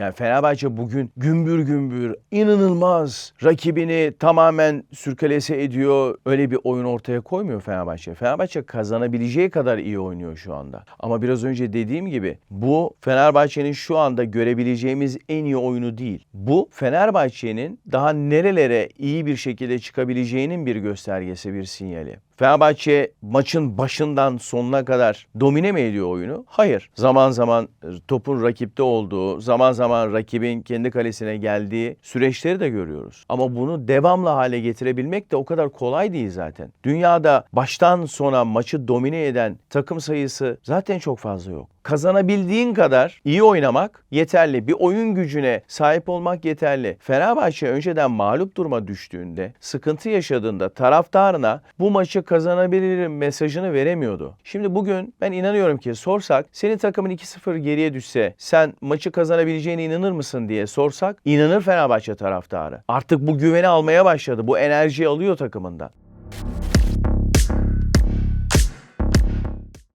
Yani Fenerbahçe bugün gümbür gümbür inanılmaz rakibini tamamen sürkelese ediyor. Öyle bir oyun ortaya koymuyor Fenerbahçe. Fenerbahçe kazanabileceği kadar iyi oynuyor şu anda. Ama biraz önce dediğim gibi bu Fenerbahçe'nin şu anda görebileceğimiz en iyi oyunu değil. Bu Fenerbahçe'nin daha nerelere iyi bir şekilde çıkabileceğinin bir göstergesi, bir sinyali. Fenerbahçe maçın başından sonuna kadar domine mi ediyor oyunu? Hayır. Zaman zaman e, topun rakipte olduğu, zaman zaman rakibin kendi kalesine geldiği süreçleri de görüyoruz. Ama bunu devamlı hale getirebilmek de o kadar kolay değil zaten. Dünyada baştan sona maçı domine eden takım sayısı zaten çok fazla yok. Kazanabildiğin kadar iyi oynamak yeterli. Bir oyun gücüne sahip olmak yeterli. Fenerbahçe önceden mağlup duruma düştüğünde, sıkıntı yaşadığında taraftarına bu maçı kazanabilirim mesajını veremiyordu. Şimdi bugün ben inanıyorum ki sorsak senin takımın 2-0 geriye düşse sen maçı kazanabileceğine inanır mısın diye sorsak inanır Fenerbahçe taraftarı. Artık bu güveni almaya başladı. Bu enerjiyi alıyor takımından.